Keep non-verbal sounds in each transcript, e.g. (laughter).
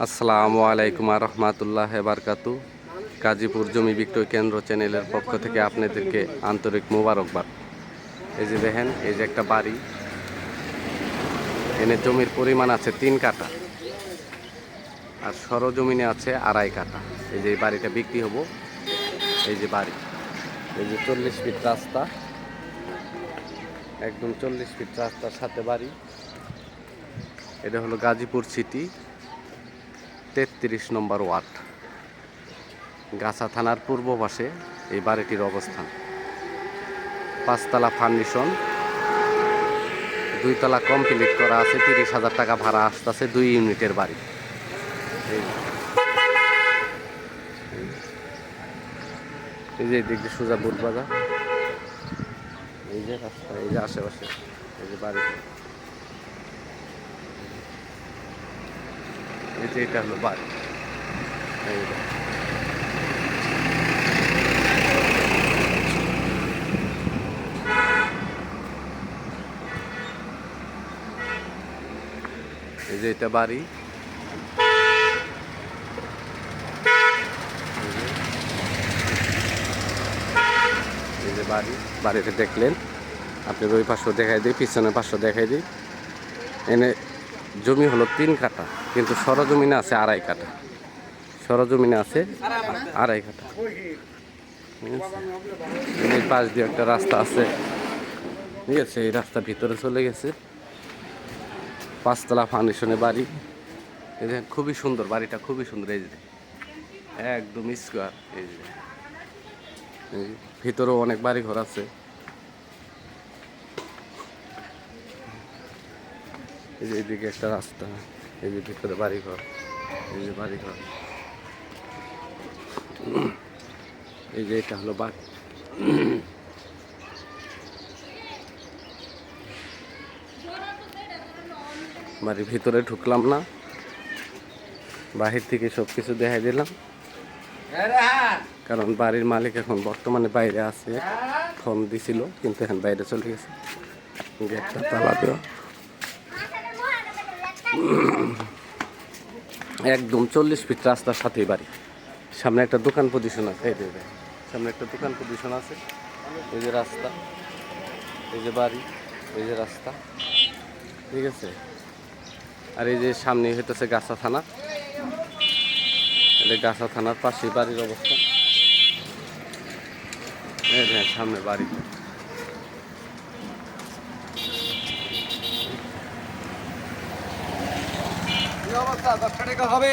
আসসালামু আলাইকুম রহমতুল্লাহ বারকাতু। গাজীপুর জমি বিক্রয় কেন্দ্র চ্যানেলের পক্ষ থেকে আপনাদেরকে আন্তরিক মোবারকবাদ। এই যে দেখেন, এই যে একটা বাড়ি। এনে জমির পরিমাণ আছে তিন কাঠা আর সরজমিনে আছে আড়াই কাঠা। এই যে বাড়িটা বিক্রি হব। এই যে বাড়ি। এই যে চল্লিশ ফিট রাস্তা। একদম চল্লিশ ফিট রাস্তার সাথে বাড়ি। এটা হলো গাজীপুর সিটি। তেত্রিশ নম্বর ওয়ার্ড। গাছা থানার পূর্ব পাশে এই বাড়িটির অবস্থান। পাঁচতলা ফাউন্ডেশন দুইতলা কমপ্লিট করা আছে, তিরিশ হাজার টাকা ভাড়া আসতেছে দুই ইউনিটের বাড়ি। এই যে। এদিক সোজা বুট বাজার। এই যে রাস্তা, এই যে আশেপাশে, এই যে বাড়ি এই যে এটা হলো বাড়ি। এই যে। এটা বাড়ি। এই যে বাড়ি। বাড়িতে দেখলেন। আপনি ওই পাশে দেখাই দিই পিছনে পাশে দেখাই দিই। এনে জমি হলো তিন কাঠা কিন্তু সরজমিনে আছে আড়াই কাঠা। সরজমিনে আছে আড়াই আছে? পাশ দিয়ে একটা রাস্তা আছে। ঠিক আছে এই রাস্তা ভিতরে চলে গেছে। পাঁচতলা ফাউন্ডেশনে বাড়ি। এই খুবই সুন্দর বাড়িটা খুবই সুন্দর এই যে। একদম স্কোয়ার এই যে, ভিতরেও অনেক বাড়ি ঘর আছে। এই যে এদিকে একটা রাস্তা, এই যে ভিতরে বাড়ি ঘর এই যে বাড়িঘর। এই যে এটা হলো বাড়ি। বাড়ির ভিতরে ঢুকলাম না। বাহির থেকে সব কিছু দেখাই দিলাম। কারণ বাড়ির মালিক এখন বর্তমানে বাইরে আছে। ফোন দিছিল, কিন্তু এখন বাইরে চলে গেছে। গেটটা তালা দেওয়া। (coughs) একদম চল্লিশ ফিট রাস্তার সাথেই বাড়ি। সামনে একটা দোকান পজিশন আছে। এই দেবে সামনে একটা দোকান পজিশন আছে। এই যে রাস্তা, এই যে বাড়ি, এই যে রাস্তা, ঠিক আছে? আর এই যে সামনে হইতেছে গাছা থানা। এটা গাছা থানার পাশে বাড়ির অবস্থা। যে সামনে বাড়ি। দশটা টাকা হবে।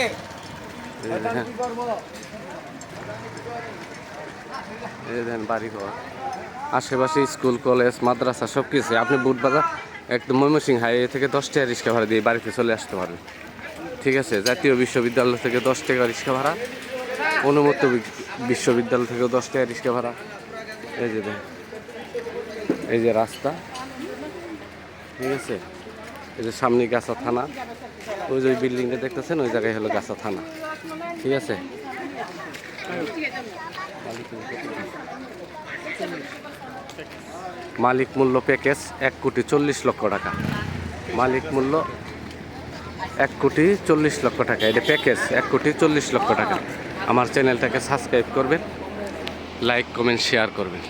বাড়ি ঘর আশেপাশে স্কুল কলেজ মাদ্রাসা সব কিছু আপনি বুটবাজার একদম ময়মনসিং হাইওয়ে থেকে দশ টাকা রিক্সা ভাড়া দিয়ে বাড়িতে চলে আসতে পারবেন ঠিক আছে? জাতীয় বিশ্ববিদ্যালয় থেকে দশ টাকা রিক্সা ভাড়া অনুমত বিশ্ববিদ্যালয় থেকে দশ টাকা রিক্সা ভাড়া। এই যে এই যে রাস্তা। ঠিক আছে? এই যে সামনে গাছা থানা। ওই যে বিল্ডিংটা দেখতেছেন, ওই জায়গায় হলো গাছা থানা। ঠিক আছে? মালিক মূল্য প্যাকেজ এক কোটি চল্লিশ লক্ষ টাকা। মালিক মূল্য এক কোটি চল্লিশ লক্ষ টাকা। এটা প্যাকেজ এক কোটি চল্লিশ লক্ষ টাকা। আমার চ্যানেলটাকে সাবস্ক্রাইব করবেন, লাইক, কমেন্ট, শেয়ার করবেন।